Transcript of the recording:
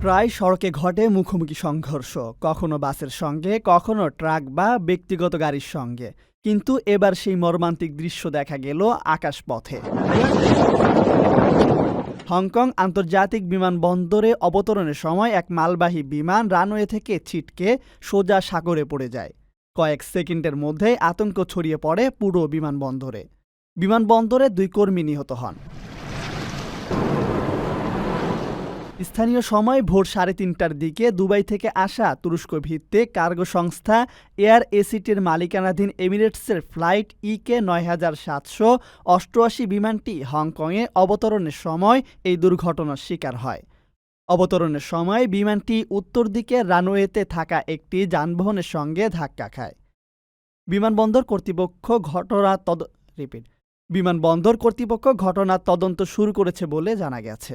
প্রায় সড়কে ঘটে মুখোমুখি সংঘর্ষ, কখনো বাসের সঙ্গে, কখনো ট্রাক বা ব্যক্তিগত গাড়ির সঙ্গে। কিন্তু এবার সেই মর্মান্তিক দৃশ্য দেখা গেল আকাশপথে। হংকং আন্তর্জাতিক বিমানবন্দরে অবতরণের সময় এক মালবাহী বিমান রানওয়ে থেকে ছিটকে সোজা সাগরে পড়ে যায়। কয়েক সেকেন্ডের মধ্যেই আতঙ্ক ছড়িয়ে পড়ে পুরো বিমানবন্দরে। বিমানবন্দরে দুই কর্মী নিহত হন। স্থানীয় সময় ভোর সাড়ে তিনটার দিকে দুবাই থেকে আসা তুরস্ক ভিত্তিক কার্গো সংস্থা এয়ার এসিটির মালিকানাধীন এমিরেটসের ফ্লাইট ইকে নয় হাজার সাতশো অষ্টআশি বিমানটি হংকংয়ে অবতরণের সময় এই দুর্ঘটনার শিকার হয়। অবতরণের সময় বিমানটি উত্তর দিকে রানওয়েতে থাকা একটি যানবাহনের সঙ্গে ধাক্কা খায়। বিমানবন্দর কর্তৃপক্ষ ঘটনা তদ রিপিট বিমানবন্দর কর্তৃপক্ষ ঘটনা তদন্ত শুরু করেছে বলে জানা গেছে।